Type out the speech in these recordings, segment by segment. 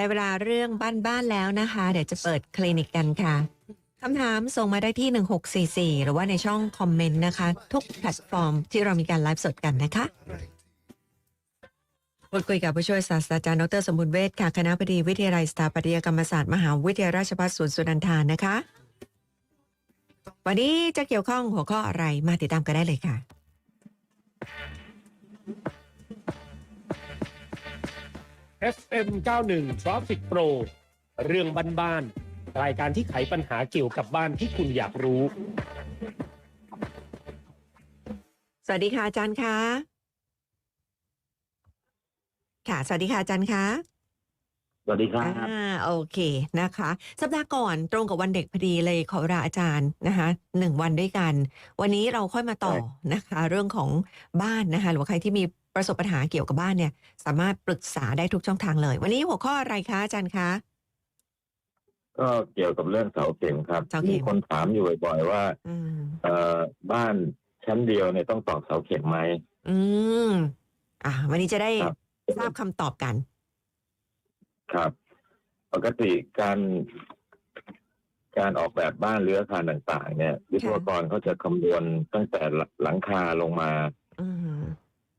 ได้เวลาเรื่องบ้านๆแล้วนะคะ เดี๋ยวจะเปิดคลินิกกันค่ะคำถามส่งมาได้ที่ 1644 หรือว่าในช่องคอมเมนต์นะคะ ทุกแพลตฟอร์มที่เรามีการไลฟ์สดกันนะคะพูดคุยกับผู้ช่วยศาสตราจารย์ดรสมบูรณ์เวชค่ะ คณะบดีวิทยาลัยสถาปัตยกรรมศาสตร์มหาวิทยาลัยราชภัฏสวนสุนันทานนะคะ วันนี้จะเกี่ยวข้องหัวข้ออะไรมาติดตามกันได้เลยค่ะ FM 91 Traffic Pro เรื่องบ้านๆรายการที่ไขปัญหาเกี่ยวกับบ้านที่คุณอยากรู้ สวัสดีค่ะอาจารย์คะค่ะ สวัสดีค่ะอาจารย์คะสวัสดีครับอ่าโอเคนะคะ สัปดาห์ก่อนตรงกับวันเด็กพอดีเลยขอเวลาอาจารย์นะคะหนึ่งวันด้วยกัน วันนี้เราค่อยมาต่อนะคะ เรื่องของบ้านนะคะ หรือว่าใครที่มี ประสบปัญหาเกี่ยวกับบ้านเนี่ย สามารถปรึกษาได้ทุกช่องทางเลย วันนี้หัวข้ออะไรคะอาจารย์คะ ก็เกี่ยวกับเรื่องเสาเข็มครับเสาเข็ม มีคนถามอยู่บ่อยๆว่าอืม เอ่อบ้านชั้นเดียวเนี่ยต้องตอกเสาเข็มไหม อืม อ่าวันนี้จะได้ครับ ทราบคำตอบกัน ครับ ปกติการ การออกแบบบ้านหรืออาคารต่าง ๆ เนี่ยวิศวกรเขาจะคำนวณตั้งแต่หลังคาลงมา อืม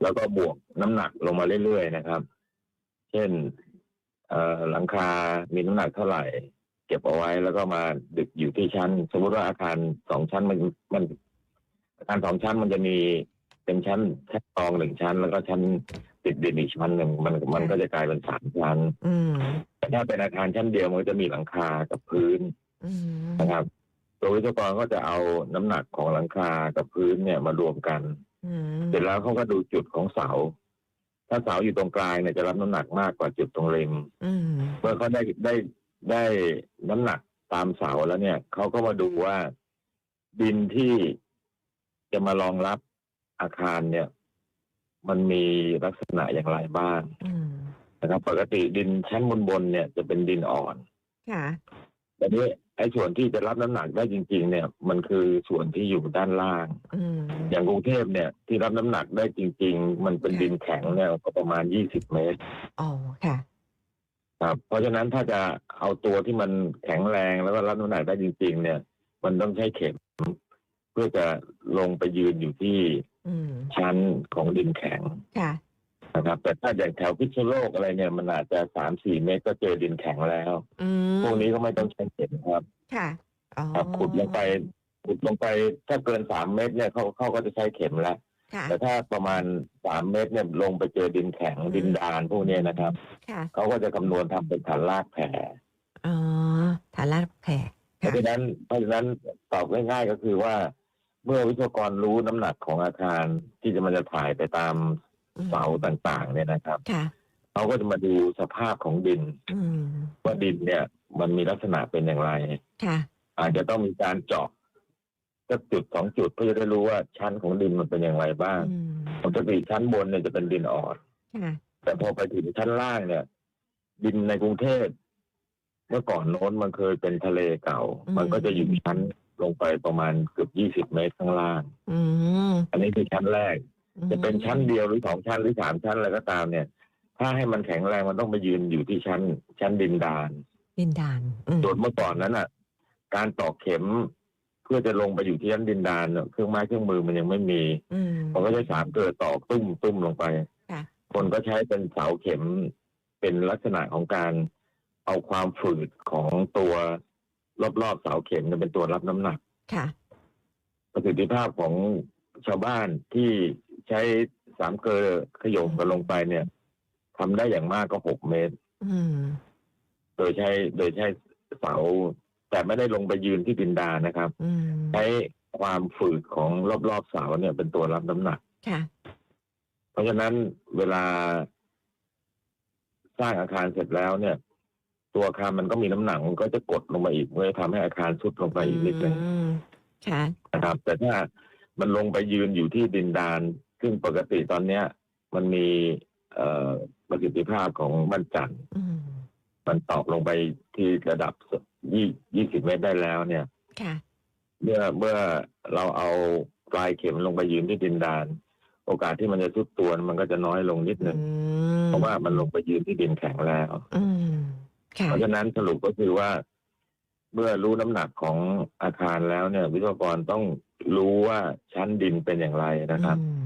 แล้วก็บวกน้ำหนักลงมาเรื่อยๆนะครับ เช่นเอ่อหลังคา มีน้ำหนักเท่าไหร่ เก็บเอาไว้แล้วก็มาดึกอยู่ที่ชั้น สมมติว่าอาคารสองชั้นมันมันอาคารสองชั้นมันจะมีเป็นชั้นแค่ตองหนึ่งชั้น แล้วก็ชั้นติดดินอีกชั้นหนึ่งมันมันก็จะกลายเป็นสามชั้นอืมแต่ถ้าเป็นอาคารชั้นเดียวมันก็จะมีหลังคากับพื้นอืมนะครับตัววิศวกรก็จะเอาน้ำหนักของหลังคากับพื้นเนี่ยมารวมกันอืม เสร็จแล้วเขาก็ดูจุดของเสา ถ้าเสาอยู่ตรงกลางเนี่ยจะรับน้ำหนักมากกว่าจุดตรงริมอืมเมื่อเขาได้ได้ได้น้ำหนักตามเสาแล้วเนี่ยเขาก็มาดูว่าดินที่จะมารองรับอาคารเนี่ย มันมีลักษณะอย่างไรบ้างอืมนะครับ ปกติดินชั้นบนบนๆเนี่ยจะเป็นดินอ่อนค่ะแต่นี้ไอ้ส่วนที่จะรับน้ำหนักได้จริง ๆ เนี่ย มันคือส่วนที่อยู่ด้านล่างอืมอย่างกรุงเทพเนี่ย ที่รับน้ำหนักได้จริง ๆ มันเป็นค่ะดินแข็งเนี่ยก็ประมาณ20เมตรอ๋อค่ะครับเพราะฉะนั้นถ้าจะเอาตัวที่มันแข็งแรงแล้วก็รับน้ำหนักได้จริง ๆ เนี่ย มันต้องใช้เข็ม เพื่อจะลงไปยืนอยู่ที่อืมชั้นของดินแข็งค่ะ นะครับ แต่ถ้าอย่างแถวพิษณุโลกอะไรเนี่ยมันอาจจะสามสี่เมตรก็เจอดินแข็งแล้วอืมพวกนี้ก็ไม่ต้องใช้เข็มครับค่ะอ๋อครับขุดลงไปขุดลงไปถ้าเกินสามเมตรเนี่ยเขาเขาก็จะใช้เข็มแล้ว ค่ะ แต่ถ้าประมาณสามเมตรเนี่ยลงไปเจอดินแข็งดินดานพวกเนี้ยนะครับค่ะเขาก็จะคำนวณทำเป็นฐานรากแผ่อ๋อฐานลากแผ่เพราะฉะนั้นเพราะฉะนั้นตอบง่ายๆก็คือว่า เมื่อวิศวกรรู้น้ำหนักของอาคารที่จะมันจะถ่ายไปตามอืม เสาต่างๆ เนี่ยนะครับค่ะเขาก็จะมาดูสภาพของดินอืมว่าดินเนี่ย มันมีลักษณะเป็นอย่างไรค่ะอาจจะต้องมีการเจาะสักจุดสองจุดเพื่อจะได้รู้ว่าชั้นของดินมันเป็นอย่างไรบ้างอืมปกติชั้นบนเนี่ยจะเป็นดินอ่อนค่ะแต่พอไปถึงชั้นล่างเนี่ย ดินในกรุงเทพเมื่อก่อนโน้นมันเคยเป็นทะเลเก่า มันก็จะอยู่ชั้นลงไปประมาณเกือบยี่สิบ20เมตรข้างล่างอืมอันนี้คือชั้นแรก จะเป็นชั้นเดียวหรือสองชั้นหรือสามชั้นอะไรก็ตามเนี่ย ถ้าให้มันแข็งแรงมันต้องไปยืนอยู่ที่ชั้น ชั้นดินดานดินดานอืมส่วนเมื่อก่อนนั้นอะ การตอกเข็มเพื่อจะลงไปอยู่ที่ชั้นดินดานเนี่ยเครื่องไม้เครื่องมือมันยังไม่มีอืมมันก็ใช้สามเกลือตอกตุ้มตุ้มลงไปค่ะคนก็ใช้เป็นเสาเข็มเป็นลักษณะของการเอาความฝืดของตัวรอบๆเสาเข็มเนี่ยเป็นตัวรับน้ำหนักค่ะประสิทธิภาพของชาวบ้านที่ ใช้สามเกลือขยมกันลงไปเนี่ยทำได้อย่างมากก็หกเมตร อืม โดยใช้โดยใช้เสา แต่ไม่ได้ลงไปยืนที่ดินดานนะครับ อืม ใช้ความฝืดของรอบๆเสาเนี่ยเป็นตัวรับน้ำหนัก ค่ะ เพราะฉะนั้นเวลาสร้างอาคารเสร็จแล้วเนี่ย ตัวอาคารมันก็มีน้ำหนักมันก็จะกดลงมาอีกเพื่อทำให้อาคารทรุดลงไปอีกนิดนึงอืม ค่ะ นะครับ แต่ถ้ามันลงไปยืนอยู่ที่ดินดาน ซึ่งปกติตอนเนี้ย มันมีเอ่อประสิทธิภาพของบ้านจันทร์อืมมันตอกลงไปที่ระดับยี่ยี่สิบเมตรได้แล้วเนี่ย ค่ะ เมื่อเมื่อเราเอาปลายเข็มลงไปยืนที่ดินดาน โอกาสที่มันจะทุดตัวมันก็จะน้อยลงนิดหนึ่งอืมเพราะว่ามันลงไปยืนที่ดินแข็งแล้ว อืมค่ะเพราะฉะนั้นสรุปก็คือว่า เมื่อรู้น้ำหนักของอาคารแล้วเนี่ย วิศวกรต้องรู้ว่าชั้นดินเป็นอย่างไรนะครับ อืม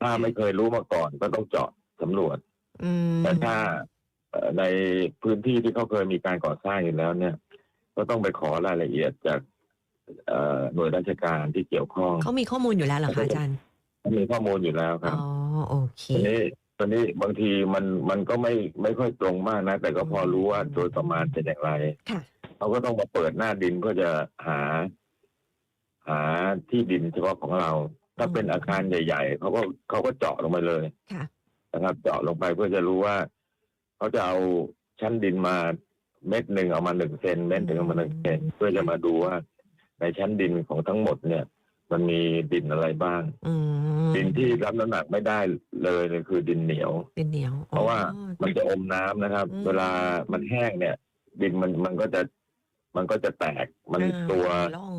ถ้าไม่เคยรู้มาก่อนก็ต้องเจาะสำรวจอืมแต่ถ้าเอ่อในพื้นที่ที่เขาเคยมีการก่อสร้างอยู่แล้วเนี่ย ก็ต้องไปขอรายละเอียดจากเอ่อหน่วยราชการที่เกี่ยวข้องเขามีข้อมูลอยู่แล้วเหรอคะอาจารย์มีข้อมูลอยู่แล้วครับอ๋อโอเคทีนี้ตอนนี้บางทีมันมันก็ไม่ไม่ค่อยตรงมากนะ แต่ก็พอรู้ว่าโดยประมาณเป็นอย่างไรค่ะเขาก็ต้องมาเปิดหน้าดินเพื่อจะหา หาที่ดินเฉพาะของเรา ถ้าเป็นอาคารใหญ่ ๆเขาก็เขาก็เจาะลงไปเลยค่ะนะครับ เจาะลงไปเพื่อจะรู้ว่าเขาจะเอาชั้นดินมาเม็ดหนึ่งเอามาหนึ่งเซนเม็ดหนึ่งเอามาหนึ่งเซนเพื่อจะมาดูว่า ในชั้นดินของทั้งหมดเนี่ย มันมีดินอะไรบ้างอืมดินที่รับน้ำหนักไม่ได้เลยเลยคือดินเหนียวดินเหนียว เพราะว่าอ๋อมันจะอมน้ำนะครับอืมเวลามันแห้งเนี่ย ดินมันมันก็จะมันก็จะแตกมันอ่าตัวร่อง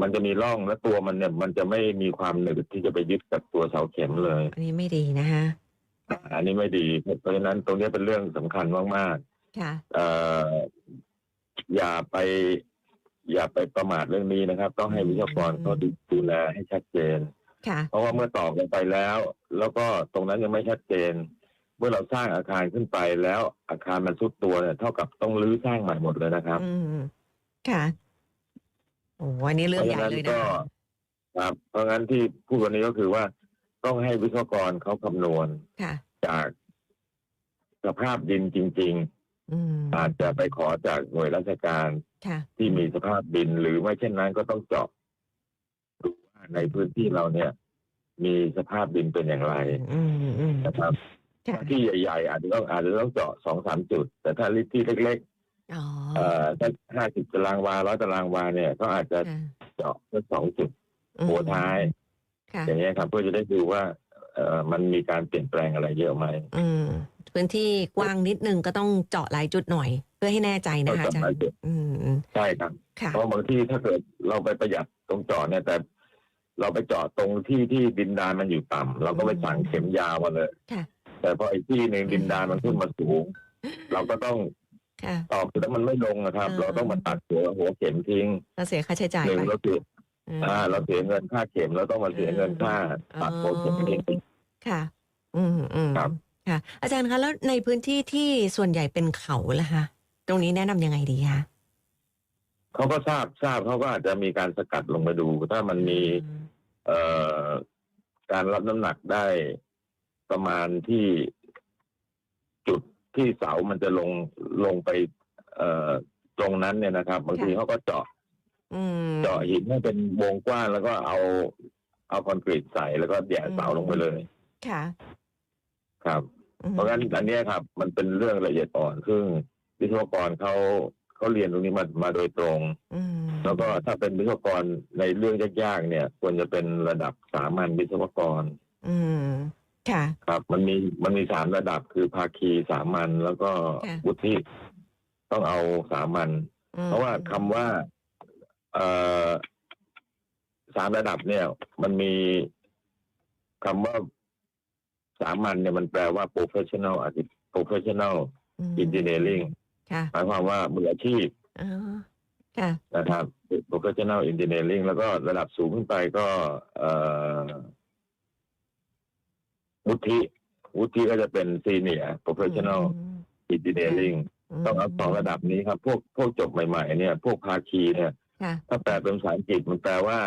มันจะมีร่องและตัวมันเนี่ยมันจะไม่มีความหนึบที่จะไปยึดกับตัวเสาเข็มเลย อันนี้ไม่ดีนะฮะอันนี้ไม่ดี เพราะฉะนั้นตรงนี้เป็นเรื่องสำคัญมากค่ะๆเอ่ออย่าไป อย่าไปประมาทเรื่องนี้นะครับ ต้องให้วิศวกรเขาดูดูแลให้ชัดเจนค่ะเพราะว่าเมื่อตอกลงไปแล้ว แล้วก็ตรงนั้นยังไม่ชัดเจน เมื่อเราสร้างอาคารขึ้นไปแล้วอาคารมันทรุดตัวเนี่ยเท่ากับต้องรื้อสร้างใหม่หมดเลยนะครับ อืมค่ะ โอ้อันนี้เรื่องใหญ่เลยนะก็คะครับเพราะงั้นที่พูดวันนี้ก็คือว่าต้องให้วิศวกรเขาคำนวณค่ะ จากสภาพดินจริง อืมๆ อาจจะไปขอจากหน่วยราชการค่ะ ที่มีสภาพดิน หรือไม่เช่นนั้นก็ต้องเจาะดูว่าในพื้นที่เราเนี่ย มีสภาพดินเป็นอย่างไรอืมอืมนะครับค่ะที่ใหญ่ ๆ อาจจะต้องอาจจะต้องเจาะสองสามจุด แต่ถ้าที่เล็กอ๋อๆเอ่อ ถ้าห้าสิบตารางวาร้อยตารางวาเนี่ยก็อาจจะค่ะเจาะแค่สองจุดอืมหัวท้ายค่ะอย่างเงี้ยครับเพื่อจะได้ดูว่าเอ่อมันมีการเปลี่ยนแปลงอะไรเยอะไหมอืมพื้นที่กว้างนิดนึงก็ต้องเจาะหลายจุดหน่อย เพื่อให้แน่ใจนะคะอาจารย์อืมอืมใช่ครับค่ะเพราะบางที่ถ้าเกิดเราไปประหยัดตรงเจาะเนี่ยแต่ เราไปเจาะตรงที่ที่ดินดานมันอยู่ต่ำเราก็ไปสั่งเข็มยาวมาเลยค่ะแต่พอไอ้ที่หนึ่งดินดานมันขึ้นมาสูง เราก็ต้องค่ะ ตอบแล้วมันไม่ลงนะครับอ่าเราต้องมาตัดหัวหัวเข็มทิ้งเราเสียค่าใช้จ่ายหนึ่งไปเราเสียอืมอ่า เราเสียเงินค่าเข็มเราต้องมาเสียเงินค่าตัดหัวเข็มทิ้งค่ะ อืมอืมครับค่ะ อาจารย์คะแล้วในพื้นที่ที่ส่วนใหญ่เป็นเขาล่ะคะตรงนี้แนะนำยังไงดีคะเขาก็ทราบทราบเขาก็อาจจะมีการสกัดลงไปดู ถ้ามันมีอืมเอ่อการรับน้ำหนักได้ประมาณที่จุด ที่เสามันจะลงลงไปเอ่อตรงนั้นเนี่ยนะครับบางทีเขาก็เจาะอืมเจาะหินให้เป็นวงกว้างแล้วก็เอา เอาคอนกรีตใส่แล้วก็แหย่เสาลงไปเลยค่ะครับ อืมเพราะงั้นอันเนี้ยครับ มันเป็นเรื่องละเอียดอ่อน ซึ่งวิศวกรเขาเขาเรียนตรงนี้มามาโดยตรง อืมแล้วก็ถ้าเป็นวิศวกรในเรื่องยากๆเนี่ย ควรจะเป็นระดับสามัญวิศวกร อืม ค่ะ ครับมันมีมันมีสามระดับคือภาคีสามัญแล้วก็ค่ะวุฒิต้องเอาสามัญอืมเพราะว่าคำว่าเอ่อสามระดับเนี่ย มันมีคำว่าสามัญเนี่ยมันแปลว่า professional archi- professional อืม engineering ค่ะหมายความว่ามืออาชีพอ๋อค่ะ นะครับ professional engineering แล้วก็ระดับสูงขึ้นไปก็ เอ่อ วุฒิวุฒิก็จะเป็น senior professional อืม engineering มต้องเอาสองระดับนี้ครับ พวกพวกจบใหม่ๆ เนี่ย พวกภาคีเนี่ยค่ะถ้าแปลเป็นภาษาอังกฤษมันแปลว่า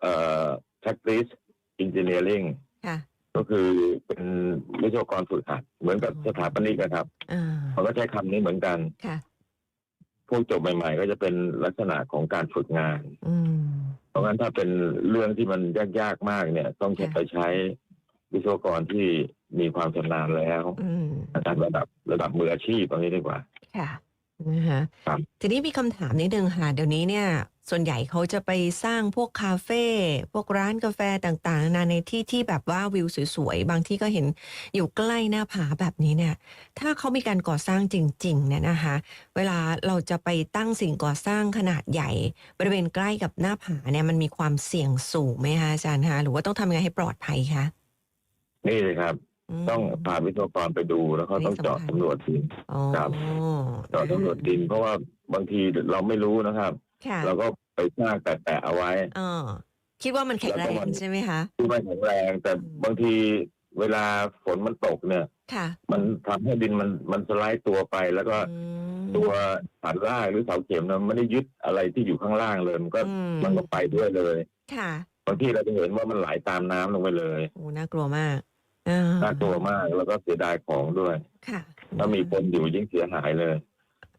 เอ่อ practice engineering ค่ะก็คือเป็นวิศวกรฝึกหัด เหมือนกับอ๋อสถาปนิกนะครับอ่าเขาก็ใช้คำนี้เหมือนกันค่ะพวกจบใหม่ ๆ ก็จะเป็นลักษณะของการฝึกงานอืมเพราะงั้นถ้าเป็นเรื่องที่มันยากๆมากเนี่ย ต้องใช้ค่ะไปใช้ วิศวกรที่มีความชำนาญแล้วอืมนะครับระดับระดับมืออาชีพตรงนี้ดีกว่า ค่ะนะคะครับ ทีนี้มีคำถามนิดนึงค่ะ เดี๋ยวนี้เนี่ย ส่วนใหญ่เขาจะไปสร้างพวกคาเฟ่พวกร้านกาแฟต่างๆนานาในที่ที่แบบว่าวิวสวยๆ บางที่ก็เห็นอยู่ใกล้หน้าผาแบบนี้เนี่ย ถ้าเขามีการก่อสร้างจริง ๆ เนี่ยนะคะ เวลาเราจะไปตั้งสิ่งก่อสร้างขนาดใหญ่ บริเวณใกล้กับหน้าผาเนี่ยมันมีความเสี่ยงสูงไหมคะอาจารย์คะหรือว่าต้องทำยังไงให้ปลอดภัยคะ นี่เลยครับมต้องพาวิศวกรไปดูแล้วเขาต้องเจาะนี่สำคัญสำรวจดินอ๋อครับเจาะสำรวจดิน เพราะว่าบางทีเราไม่รู้นะครับค่ะเราก็ไปสร้างแตะๆเอาไว้เออคิดว่ามันแข็งแรแล้วก็งมันใช่ไหมคะที่ไม่แข็งแรงแต่อืมบางทีเวลาฝนมันตกเนี่ยค่ะมันทำให้ดินมันมันสไลด์ตัวไปแล้วก็อืมตัวฐานรากหรือเสาเข็มนะมันไม่ได้ยึดอะไรที่อยู่ข้างล่างเลยมันก็อืมมันก็ไปด้วยเลย ค่ะบางทีเราจะเห็นว่ามันไหลตามน้ำลงไปเลยโอ้น่ากลัวมากอ่ น่ากลัวมากแล้วก็เสียดายของด้วยค่ะถ้ามีคนอยู่ยิ่งเสียหายเลย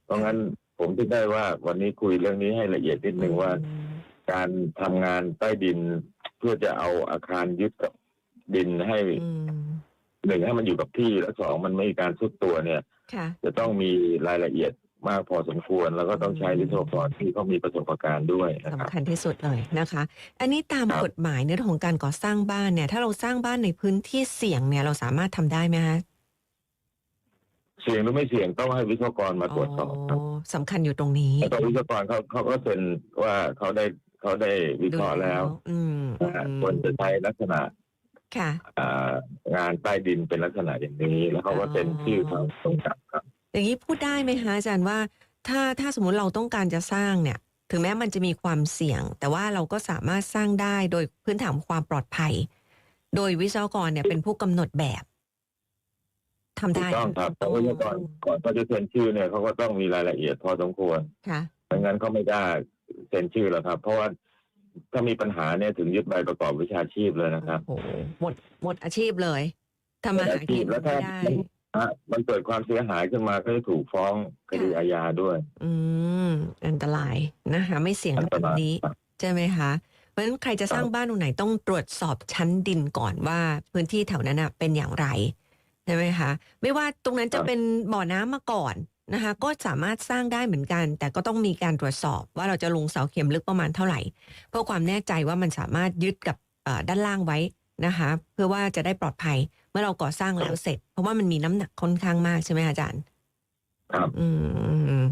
เพราะงั้นผมคิดได้ว่าวันนี้คุยเรื่องนี้ให้ละเอียดนิดนึงว่าอืมการทำงานใต้ดินเพื่อจะเอาอาคารยึดกับดินให้อืมหนึ่งให้มันอยู่กับที่และสองมันไม่มีการซุดตัวเนี่ยค่ะจะต้องมีรายละเอียด มากพอสมควร แล้วก็ต้องใช้อืมวิศวกรที่เขามีประสบการณ์ด้วยนะครับสำคัญที่สุดเลยนะคะ อันนี้ตามครับกฎหมายในเรื่องของการก่อสร้างบ้านเนี่ย ถ้าเราสร้างบ้านในพื้นที่เสี่ยงเนี่ยเราสามารถทำได้ไหมคะเสี่ยงหรือไม่เสี่ยงต้องให้วิศวกรมาตรวจสอบครับสำคัญอยู่ตรงนี้แล้วก็วิศวกรเขาเขาก็เซ็นว่าเขาได้เขาได้วิเคราะห์แล้ว อืมนะฮะอืมควรจะใช้ลักษณะค่ะอ่างานใต้ดินเป็นลักษณะอย่างนี้ แล้วเขาก็เซ็นชื่อเขาตรงกับครับ อย่างนี้พูดได้ไหมคะอาจารย์ว่า ถ้าถ้าสมมุติเราต้องการจะสร้างเนี่ย ถึงแม้มันจะมีความเสี่ยง แต่ว่าเราก็สามารถสร้างได้โดยพื้นฐานของความปลอดภัย โดยวิศวกรเนี่ยเป็นผู้กำหนดแบบทำถูได้กต้องครับแต่วิศวกรก่อนเขาจะเซ็นชื่อเนี่ยเขาก็ต้องมีรายละเอียดพอสมควรค่ะไม่งั้นเขาไม่กล้าเซ็นชื่อหรอกครับ เพราะว่าถ้ามีปัญหาเนี่ยถึงยึดใบประกอบวิชาชีพเลยนะครับโอ้โหหมดหมดอาชีพเลยทำมาหากินแล้วไม่ถ้าได้ ฮะมันเกิดความเสียหายขึ้นมาก็จะถูกฟ้องคดีอาญาด้วย อืม อันตรายนะคะ ไม่เสี่ยงอันแบตบรายนี้ครับใช่ไหมคะเพราะฉะนั้นใครจะสร้างบ้านตรงไหนต้องตรวจสอบชั้นดินก่อนว่าพื้นที่แถวนั้นน่ะเป็นอย่างไรใช่ไหมคะ ไม่ว่าตรงนั้นจะเป็นบ่อน้ำมาก่อนนะคะ ก็สามารถสร้างได้เหมือนกัน แต่ก็ต้องมีการตรวจสอบว่าเราจะลงเสาเข็มลึกประมาณเท่าไหร่ เพื่อความแน่ใจว่ามันสามารถยึดกับเอ่อด้านล่างไว้นะคะ เพื่อว่าจะได้ปลอดภัย เมื่อเราก่อสร้างแล้วเสร็จ เพราะว่ามันมีน้ำหนักค่อนข้างมากใช่ไหมอาจารย์ ครับ อืมอืมอืม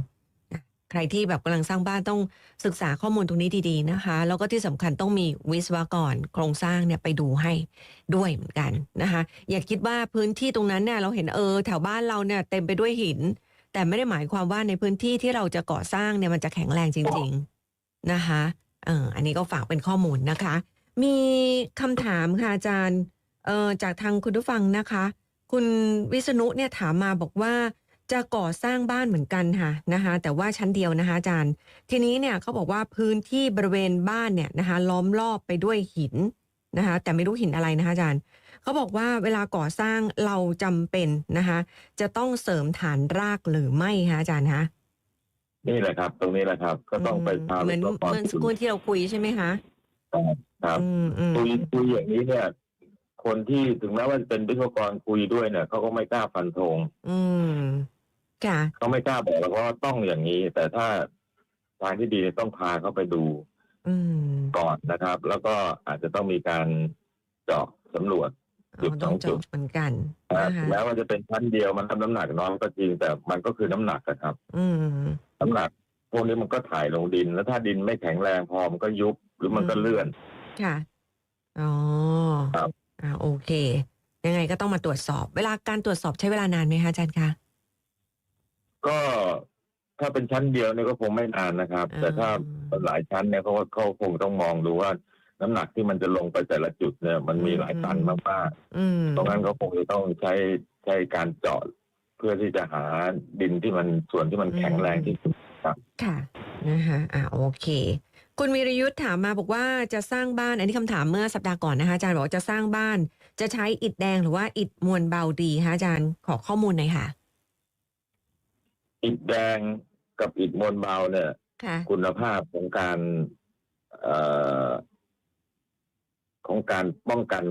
อะใครที่แบบกำลังสร้างบ้านต้องศึกษาข้อมูลตรงนี้ดีๆนะคะ แล้วก็ที่สำคัญต้องมีวิศวกรโครงสร้างเนี่ยไปดูให้ด้วยเหมือนกันนะคะ อย่าคิดว่าพื้นที่ตรงนั้นเนี่ยเราเห็นเออแถวบ้านเราเนี่ยเต็มไปด้วยหิน แต่ไม่ได้หมายความว่าในพื้นที่ที่เราจะก่อสร้างเนี่ยมันจะแข็งแรงจริง ๆนะคะเอออันนี้ก็ฝากเป็นข้อมูลนะคะ มีคำถามค่ะอาจารย์ เออจากทางคุณผู้ฟังนะคะ คุณวิษณุเนี่ยถามมาบอกว่าจะก่อสร้างบ้านเหมือนกันค่ะนะคะแต่ว่าชั้นเดียวนะคะอาจารย์ ทีนี้เนี่ยเขาบอกว่าพื้นที่บริเวณบ้านเนี่ยนะคะล้อมรอบไปด้วยหินนะคะแต่ไม่รู้หินอะไรนะคะอาจารย์เขาบอกว่าเวลาก่อสร้างเราจำเป็นนะคะจะต้องเสริมฐานรากหรือไม่คะอาจารย์คะนี่แหละครับ ตรงนี้แหละครับ ก็ต้องไปพาเหมืวิอนศวกรเหมือนสกุลที่เราคุยใช่ไหมคะครับอืมอืมคุยคุยอย่างนี้เนี่ย คนที่ถึงแม้ว่าจะเป็นวิศวกรคุยด้วยเนี่ยเขาก็ไม่กล้าฟันธงอืมค่ะเขาไม่กล้าบอกหรอกว่าต้องอย่างนี้ แต่ถ้าทางที่ดีเนี่ยต้องพาเขาไปดู อืมก่อนนะครับ แล้วก็อาจจะต้องมีการเจาะสำรวจจุดเอาต้องสองจุดจบเหมือนกันนะนะคะแม้ว่าจะเป็นชั้นเดียวมันทำน้ำหนักน้อยก็จริงแต่มันก็คือน้ำหนักอะครับ อืมน้ำหนักพวกนี้มันก็ถ่ายลงดิน แล้วถ้าดินไม่แข็งแรงพอมันก็ยุบหรือมันก็อืมเลื่อน ค่ะ อ๋อครับ อ่าโอเค ยังไงก็ต้องมาตรวจสอบ เวลาการตรวจสอบใช้เวลานานไหมคะอาจารย์คะ ก็ถ้าเป็นชั้นเดียวเนี่ยก็คงไม่นานนะครับอ่าแต่ถ้าหลายชั้นเนี่ยเขาเขาคงต้องมองดูว่า น้ำหนักที่มันจะลงไปแต่ละจุดเนี่ย มันมีหลายตันมากอืมๆตรงนั้นเขาคงจะต้องใช้ใช้การเจาะเพื่อที่จะหาดินที่มันส่วนที่มันแข็งแรงที่สุด ค่ะนะคะอ่าโอเค คุณวีรยุทธ์ถามมาบอกว่าจะสร้างบ้าน อันนี้คำถามเมื่อสัปดาห์ก่อนนะคะอาจารย์บอกว่าจะสร้างบ้าน จะใช้อิฐแดงหรือว่าอิฐมวลเบาดีคะอาจารย์ขอข้อมูลหน่อยค่ะ อิฐแดงกับอิฐมวลเบาเนี่ย ค่ะ คุณภาพของการเอ่อของการป้องกัน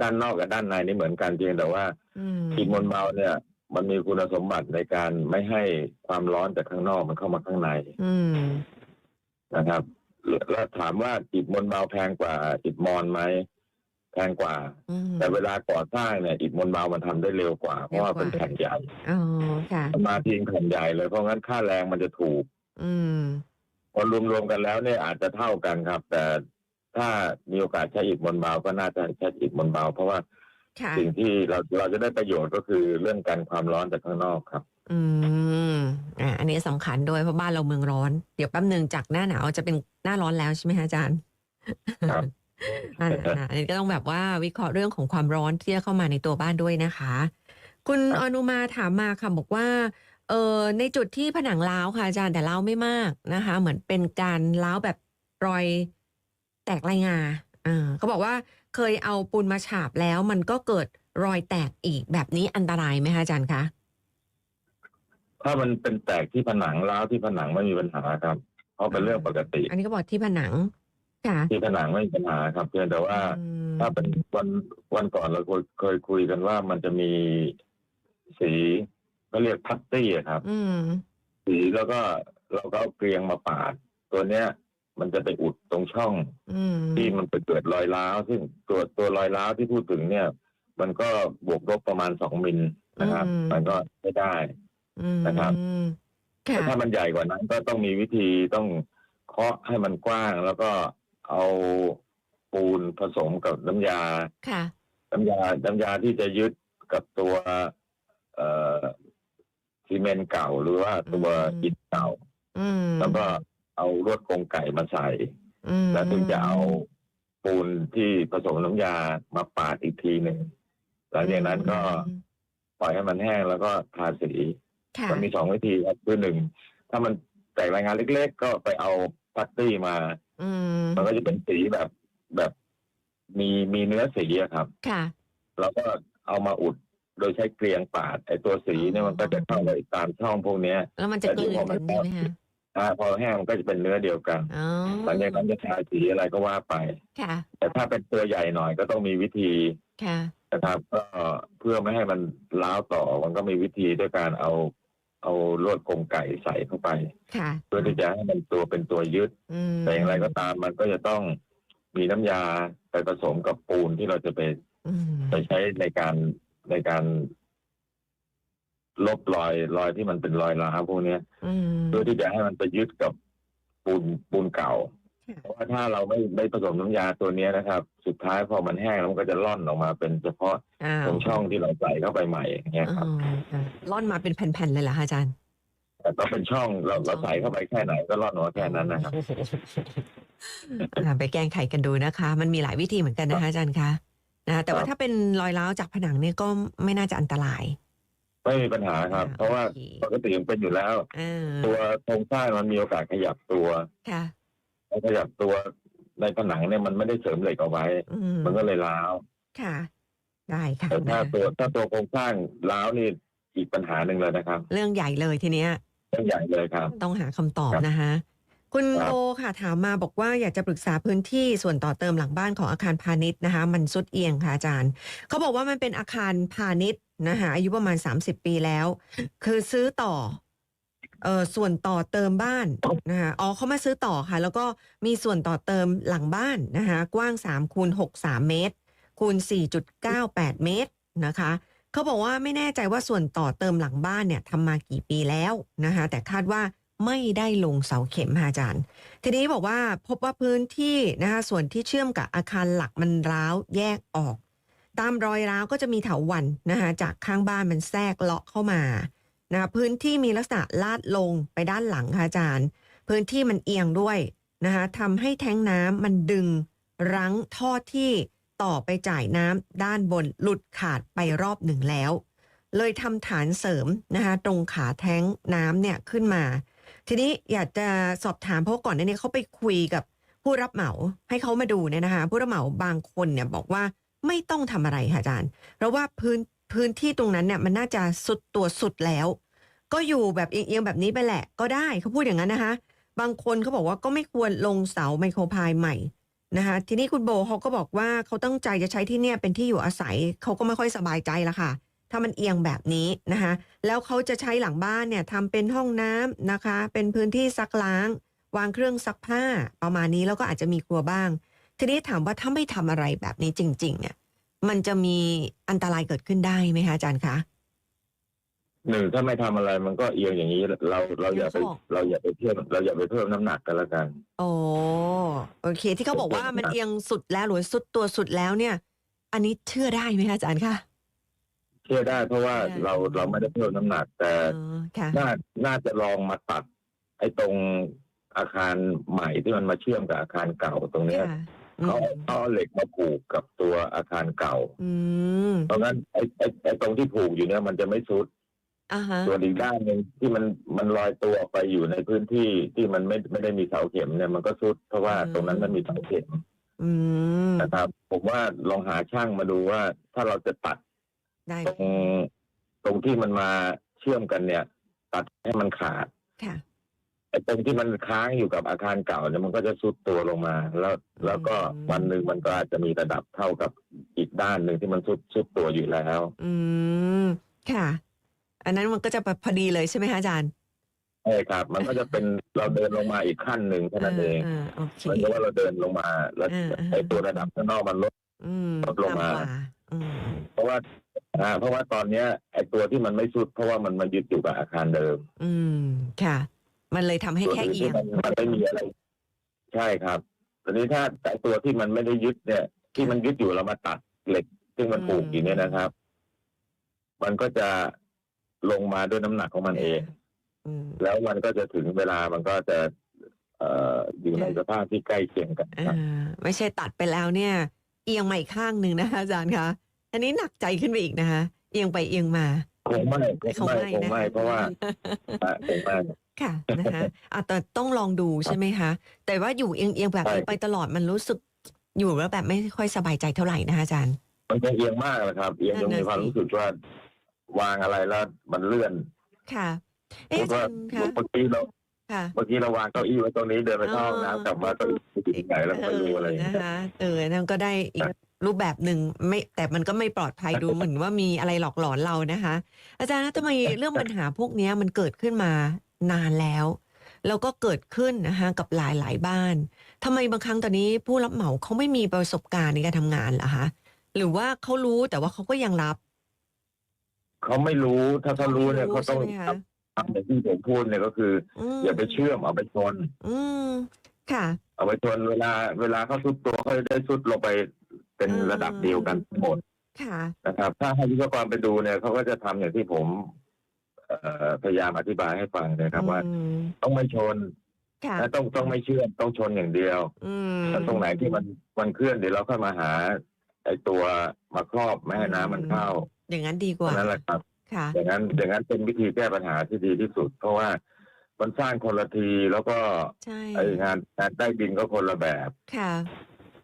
ด้านนอกกับด้านในนี่เหมือนกันเพียงแต่ว่าอืมอิฐมวลเบาเนี่ย มันมีคุณสมบัติในการไม่ให้ความร้อนจากข้างนอกมันเข้ามาข้างในอืมนะครับ แล้วถามว่าอิฐมวลเบาแพงกว่าอิฐมอนไหมแพงกว่า อืมแต่เวลาก่อสร้างเนี่ยอิฐมวลเบามันทำได้เร็วกว่า เพราะว่าเป็นแผ่นใหญ่อ๋อค่ะ มาทิ้งแผ่นใหญ่เลยเพราะงั้นค่าแรงมันจะถูก อืม พอรวมๆกันแล้วเนี่ยอาจจะเท่ากันครับ แต่ถ้ามีโอกาสใช้อิฐมวลเบาก็น่าจะใช้อิฐมวลเบา เพราะว่าค่ะ สิ่งที่เราเราจะได้ประโยชน์ก็คือเรื่องการความร้อนจากข้างนอกครับ อืมอ่าอันนี้สำคัญด้วยเพราะบ้านเราเมืองร้อน เดี๋ยวแป๊บหนึ่งจากหน้าหนาวจะเป็นหน้าร้อนแล้วใช่ไหมคะอาจารย์ครับอ่าอ่าอันนี้ก็ต้องแบบว่าวิเคราะห์เรื่องของความร้อนที่จะเข้ามาในตัวบ้านด้วยนะคะ คุณครับอนุมาถามมาค่ะบอกว่าเออในจุดที่ผนังร้าวค่ะอาจารย์แต่ร้าวไม่มากนะคะ เหมือนเป็นการร้าวแบบรอยแตกลายงาอ่าเขาบอกว่าเคยเอาปูนมาฉาบแล้ว มันก็เกิดรอยแตกอีกแบบนี้อันตรายไหมคะอาจารย์คะ ถ้ามันเป็นแตกที่ผนังร้าวที่ผนังไม่มีปัญหาครับ เพราะเป็นเรื่องปกติ อันนี้ก็บอกที่ผนังค่ะที่ผนังไม่มีปัญหาครับ เพียงแต่ว่าอืมถ้าเป็นวันวันก่อนเราเคยเคยคุยกันว่ามันจะมีสีก็เรียกพัตตี้อะครับอืมสีแล้วก็เราก็เอาเกลียงมาปาด ตัวเนี้ย มันจะไปอุดตรงช่องอืมที่มันไปเกิดรอยร้าวซึ่งตัวตัวรอยร้าวที่พูดถึงเนี่ย มันก็บวกลบประมาณสองมิลนะครับ มันก็ไม่ได้อืม นะครับค่ะแต่ถ้ามันใหญ่กว่านั้นก็ต้องมีวิธีต้องเคาะให้มันกว้าง แล้วก็เอาปูนผสมกับน้ำยาค่ะ น้ำยาน้ำยาที่จะยึดกับตัวเอ่อซีเมนต์เก่าหรือว่าตัวอืมอิฐเก่าอืมแล้วก็เอาลวดกรงไก่มาใส่อืมแล้วถึงจะเอาปูนที่ผสมน้ำยามาปาดอีกทีหนึ่งหลังจากนั้นก็ปล่อยให้มันแห้งแล้วก็ทาสี ค่ะมันมีสองวิธีครับคือหนึ่งถ้ามันแตกรายงานเล็ก ๆ ก็ไปเอาพัตตี้มา อืมมันก็จะเป็นสีแบบแบบ มีมีเนื้อสีอะครับ ค่ะ แล้วก็เอามาอุดโดยใช้เกลียงปาดไอ้ตัวสีเนี่ยมันก็จะเข้าไปตามช่องพวกเนี้ย แล้วมันจะกลืนกันใช่ไหมคะอ่าพอแห้งมันก็จะเป็นเนื้อเดียวกันอ๋อหลังจากนั้นจะทาสีอะไรก็ว่าไป ค่ะ แต่ถ้าเป็นตัวใหญ่หน่อยก็ต้องมีวิธีค่ะ นะครับก็เพื่อไม่ให้มันล้าวต่อมันก็มีวิธีด้วยการเอาเอาลวดกรงไก่ใส่เข้าไปค่ะเพื่อที่จะให้มันตัวเป็นตัวยึด อืมแต่อย่างไรก็ตามมันก็จะต้องมีน้ำยาไปผสมกับปูนที่เราจะไปอืมไปใช้ในการในการ ลบรอยรอยที่มันเป็นรอยร้าวพวกเนี้ย อืม เพื่อที่จะให้มันไปยึดกับปูนปูนเก่าค่ะ เพราะว่าถ้าเราไม่ไม่ผสมน้ำยาตัวเนี้ยนะครับ สุดท้ายพอมันแห้งแล้วมันก็จะล่อนออกมาเป็นเฉพาะอ้าวตรงช่องที่เราใส่เข้าไปใหม่อย่างเงี้ยครับอ๋ออะร่อนมาเป็นแผ่นๆเลยเหรอคะอาจารย์ แต่ต้องเป็นช่องเราเราใส่เข้าไปแค่ไหนก็ล่อนออกมาแค่นั้นนะครับ อะไปแกล้งไขกันดูนะคะ มันมีหลายวิธีเหมือนกันนะคะอาจารย์คะนะคะแต่ว่าครับ ถ้าเป็นรอยร้าวจากผนังเนี่ยก็ไม่น่าจะอันตรายไม่มีปัญหาครับอ่าเพราะว่าโอเคปกติมันเป็นอยู่แล้ว อ่าตัวโครงสร้างมันมีโอกาสขยับตัว ค่ะ พอขยับตัวในผนังเนี่ยมันไม่ได้เสริมเหล็กเอาไว้ อืมมันก็เลยร้าวค่ะ ได้ค่ะแต่ถ้านะตัวถ้าตัวโครงสร้างร้าวนี่อีกปัญหาหนึ่งเลยนะครับเรื่องใหญ่เลยทีเนี้ย เรื่องใหญ่เลยครับ ต้องหาคำตอบครับนะคะ คุณครับโบค่ะถามมาบอกว่าอยากจะปรึกษาพื้นที่ส่วนต่อเติมหลังบ้านของอาคารพาณิชย์นะคะ มันสุดเอียงค่ะอาจารย์ เขาบอกว่ามันเป็นอาคารพาณิชย์นะคะอายุประมาณ 30 ปีแล้ว คือซื้อต่อ เออส่วนต่อเติมบ้านนะคะอ๋อเขามาซื้อต่อค่ะ แล้วก็มีส่วนต่อเติมหลังบ้านนะคะกว้าง3คูณ6 3 เมตรคูณ 4.98 เมตรนะคะเขาบอกว่าไม่แน่ใจว่าส่วนต่อเติมหลังบ้านเนี่ยทำมากี่ปีแล้วนะคะแต่คาดว่าไม่ได้ลงเสาเข็มอาจารย์ ทีนี้บอกว่าพบว่าพื้นที่นะคะส่วนที่เชื่อมกับอาคารหลักมันร้าวแยกออก ตามรอยร้าวก็จะมีเถาวันนะคะจากข้างบ้านมันแทรกเลาะเข้ามา นะคะพื้นที่มีลักษณะลาดลงไปด้านหลังค่ะอาจารย์ พื้นที่มันเอียงด้วยนะคะทำให้แท้งน้ำมันดึงรั้งท่อที่ต่อไปจ่ายน้ำด้านบนหลุดขาดไปรอบหนึ่งแล้ว เลยทำฐานเสริมนะคะตรงขาแท้งน้ำเนี่ยขึ้นมา ทีนี้อยากจะสอบถามเพราะก่อนหน้านี้เขาไปคุยกับผู้รับเหมาให้เขามาดูเนี่ยนะคะผู้รับเหมาบางคนเนี่ยบอกว่าไม่ต้องทำอะไรค่ะอาจารย์ เพราะว่าพื้น พื้นที่ตรงนั้นเนี่ยมันน่าจะสุดตัวสุดแล้ว ก็อยู่แบบเอียงๆแบบนี้ไปแหละก็ได้เขาพูดอย่างนั้นนะคะ บางคนเขาบอกว่าก็ไม่ควรลงเสาไมโครพายใหม่นะคะทีนี้คุณโบเขาก็บอกว่าเขาตั้งใจจะใช้ที่เนี่ยเป็นที่อยู่อาศัยเขาก็ไม่ค่อยสบายใจละค่ะ ถ้ามันเอียงแบบนี้นะคะแล้วเขาจะใช้หลังบ้านเนี่ยทำเป็นห้องน้ำนะคะ เป็นพื้นที่ซักล้าง วางเครื่องซักผ้าประมาณนี้แล้วก็อาจจะมีครัวบ้าง ทีนี้ถามว่าถ้าไม่ทำอะไรแบบนี้จริงๆเนี่ย มันจะมีอันตรายเกิดขึ้นได้ไหมคะอาจารย์คะหนึ่งถ้าไม่ทำอะไรมันก็เอียงอย่างนี้ เราเราอย่าไปเดี๋ยวเขาบอกเราอย่าไปเพิ่มเราอย่าไปเพิ่มน้ำหนักกันแล้วกันโอ้โอเค ที่เขาบอกว่ามันเอียงสุดแล้วหรือสุดตัวสุดแล้วเนี่ย อันนี้เชื่อได้ไหมคะอาจารย์คะเชื่อได้เพราะว่าได้เราเราไม่ได้เพิ่มน้ำหนัก แต่อ๋อค่ะน่าน่าจะลองมาตัด ไอ้ตรงอาคารใหม่ที่มันมาเชื่อมกับอาคารเก่าตรงเนี้ยค่ะอื เขามเขาเอาเหล็กมาผูกกับตัวอาคารเก่า อืมเพราะงั้นไอ้ไอ้ไอ้ตรงที่ผูกอยู่เนี่ยมันจะไม่สุด อ่าฮะ ส่วนอีกด้านหนึ่งที่มันมันลอยตัวออกไปอยู่ในพื้นที่ที่มันไม่ไม่ได้มีเสาเข็มเนี่ยมันก็สุด เพราะว่าตรงนั้นมันมีเสาเข็มอืม นะครับ ผมว่าลองหาช่างมาดูว่าถ้าเราจะตัดได้ตรงตรงที่มันมาเชื่อมกันเนี่ย ตัดให้มันขาด ค่ะ ไอ้ตรงที่มันค้างอยู่กับอาคารเก่าเนี่ยมันก็จะสุดตัวลงมา แล้วแล้วก็อืมวันหนึ่งมันก็อาจจะมีระดับเท่ากับอีกด้านหนึ่งที่มันสุดสุดตัวอยู่แล้ว อืมค่ะ อันนั้นมันก็จะพอดีเลยใช่ไหมคะอาจารย์ใช่ครับ มันก็จะเป็นเราเดินลงมาอีกขั้นหนึ่งเท่านั้นเองอ่าโอเคเหมือนกับว่าเราเดินลงมา แล้วอ่าอ่าไอ้ตัวระดับข้างนอกมันลดอืมลดลงมาต่ำกว่าอืมเพราะว่าอ่าเพราะว่าตอนเนี้ยไอ้ตัวที่มันไม่สุดเพราะว่ามันมายึดอยู่กับอาคารเดิม อืมค่ะ มันเลยทำให้ส่วนแค่อื่นเอียที่งมันมันไม่มีอะไร ใช่ครับตอนนี้ถ้าแต่ตัวที่มันไม่ได้ยึดเนี่ย ที่มันยึดอยู่เรามาตัดเหล็ก ซึ่งมันผูกอยู่เนี่ยนะครับ มันก็จะลงมาด้วยน้ำหนักของมันเอง อืม แล้วมันก็จะถึงเวลามันก็จะ เอ่ออยู่ในค่ะสภาพที่ใกล้เคียงกันคอ่ารับไม่ใช่ตัดไปแล้วเนี่ย เอียงมาอีกข้างหนึ่งนะคะอาจารย์คะอันนี้หนักใจขึ้นไปอีกนะคะ เอียงไปเอียงมา คงไม่คงไม่คงไม่นะเพราะว่าอะคงไม่ค่ะนะคะอะแต่ต้องลองดูใช่ไหมคะ แต่ว่าอยู่เอียงเอียงๆแบบนี้ใช่ไปตลอดมันรู้สึกอยู่แล้วแบบไม่ค่อยสบายใจเท่าไหร่นะคะอาจารย์ มันคงเอียงมากเลยครับ เอียงจนนั่นน่ะมีความสิรู้สึกว่าวางอะไรแล้วมันเลื่อน ค่ะเอ๊ะพูอาดจาว่ารย์คะเมื่อกี้เราค่ะเมื่อกี้เราวางเก้าอี้ไว้ตรงนี้เดินไปเข้าห้องอ๋อน้ำกลับมาเก้าอี้ไปอยู่ที่ไหนแล้วก็ไม่รู้อะไรอย่างนะเงี้ยคะเออนั่นก็ได้อีก รูปแบบหนึ่งไม่แต่มันก็ไม่ปลอดภัยดูเหมือนว่ามีอะไรหลอกหลอนเรานะคะ อาจารย์แล้วทำไมเรื่องปัญหาพวกเนี้ยมันเกิดขึ้นมานานแล้วแล้วก็เกิดขึ้นนะคะกับหลายหลายๆบ้านทำไมบางครั้งตอนนี้ผู้รับเหมาเขาไม่มีประสบการณ์ในการทำงานเหรอคะหรือว่าเขารู้แต่ว่าเขาก็ยังรับ เขาไม่รู้ถ้าเขารู้เนี่ยเขาต้องใช่ไหมคะทำอย่างที่ผมพูดเนี่ยก็คือมอย่าไปเชื่อมเอาไปชนอืมค่ะ เอาไปชนเวลา เวลาเขาสุดตัวเขาจะได้สุดลงไป เป็นอืมระดับเดียวกันทั้งหมดค่ะนะครับ ถ้าให้วิศวกรไปดูเนี่ยเขาก็จะทำอย่างที่ผมเอ่อพยายามอธิบายให้ฟังนะครับว่าอืมต้องไม่ชนค่ะและต้องต้องไม่เชื่อมต้องชนอย่างเดียวอืมถ้าตรงไหนที่มันมันเคลื่อนเดี๋ยวเราค่อยมาหาไอ้ตัวมาครอบไม่ให้น้ำมันเข้า อย่างนั้นดีกเท่าว่านั้นแหละครับค่ะอย่างนั้นอย่างนั้นเป็นวิธีแก้ปัญหาที่ดีที่สุด เพราะว่ามันสร้างคนละทีแล้วก็ใช่ไองานงานใต้ดินก็คนละแบบ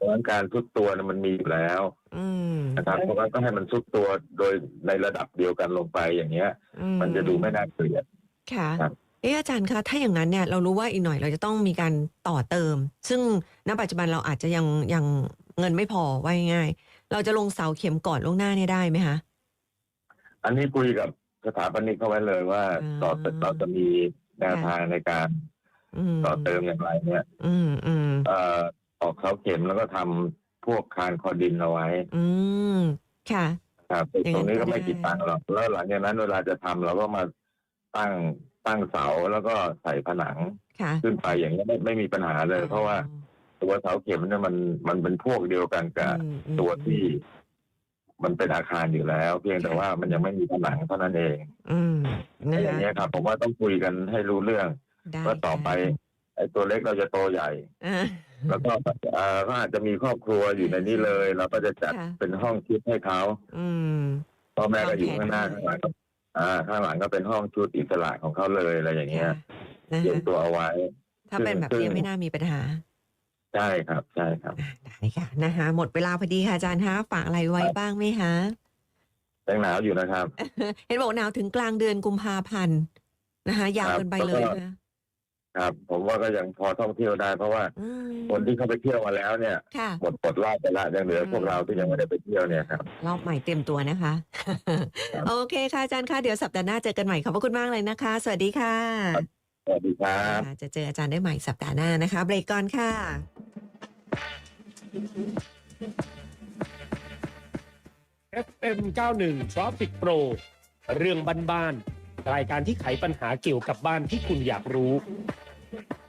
ค่ะเพราะฉะนั้นการทุดตัวนะมันมีอยู่แล้วอืมนะครับเพราะงั้นก็ให้มันทุดตัวโดยในระดับเดียวกันลงไปอย่างเงี้ย อืมันจะดูไม่น่าเกลียด ค่ะ ครับ เอออาจารย์คะ ถ้าอย่างนั้นเนี่ยเรารู้ว่าอีกหน่อยเราจะต้องมีการต่อเติม ซึ่งณปัจจุบันเราอาจจะยังยังเงินไม่พอว่าง่ายๆเราจะลงเสาเข็มก่อนล่วงหน้าเนี่ยได้ไหมคะ อันนี้คุยกับสถาปนิกเขาไว้เลยว่าอ่า ต่อเราจะมีแนวทางในการอืมต่อเติมอย่างไรเนี่ย อืมอืมเอ่อออก เสาเข็มแล้วก็ทำพวกคานคอดินเอาไว้ อืมค่ะครับอย่างตนั้รนงนี้ก็ก็ไม่ได้กี่ตังค์หรอกแล้วหลังจากนั้นเวลาจะทำเราก็มาตั้งตั้งเสาแล้วก็ใส่ผนังค่ะขึ้นไปอย่างนี้ยไม่ไม่มีปัญหาเลย เพราะว่าตัวเสาเข็มเนี่ยมันมันเป็นพวกเดียวกันกับอืมอืมตัวที่ มันเป็นอาคารอยู่แล้ว เพียงแต่ว่ามันยังไม่มีผนังเท่านั้นเอง อืมนะอย่างคะเงี้ยครับ ผมว่าต้องคุยกันให้รู้เรื่องได้ว่าต่อไปไอ้ตัวเล็กเราจะโตใหญ่อ่า แล้วก็เอ่อก็อาจจะมีครอบครัวอยู่ในนี้เลย เราก็จะจัดค่ะ เป็นห้องชุดให้เขาอืม พ่อแม่ก็อยู่วางแผนข้างหน้าไว้ข้างหลังก็อ่า ข้างหลังก็เป็นห้องชุดอิสระของเขาเลยอะไรอย่างเงี้ยค่ะนะเตรียมคะตัวเอาไว้ ถ้าเป็นแบบซึ่งนี้ไม่น่ามีปัญหา ใช่ครับ ใช่ครับ อ่าได้ค่ะนะคะหมดเวลาพอดีค่ะอาจารย์คะฝากอะไรไว้บ้างไหมคะ ยังหนาวอยู่นะครับ เห็นบอกหนาวถึงกลางเดือนกุมภาพันธ์นะคะยาวครับเกินไปเลยแล้วก็นะ ครับ ผมว่าก็ยังพอท่องเที่ยวได้ เพราะว่าอืมคนที่เขาไปเที่ยวมาแล้วเนี่ยค่ะ หมดหมดรอบไปละยังเหลือพวกเราที่ยังไม่ได้ไปเที่ยวเนี่ยครับ รอบใหม่เตรียมตัวนะคะครับโอเคค่ะอาจารย์ค่ะเดี๋ยวสัปดาห์หน้าเจอกันใหม่ขอบพระคุณมากเลยนะคะ สวัสดีค่ะสวัสดีครับ ค่ะจะเจออาจารย์ได้ใหม่สัปดาห์หน้านะคะ เบรกก่อนค่ะ FM 91 Traffic Pro เรื่องบ้านๆรายการที่ไขปัญหาเกี่ยวกับบ้านที่คุณอยากรู้ Thank you.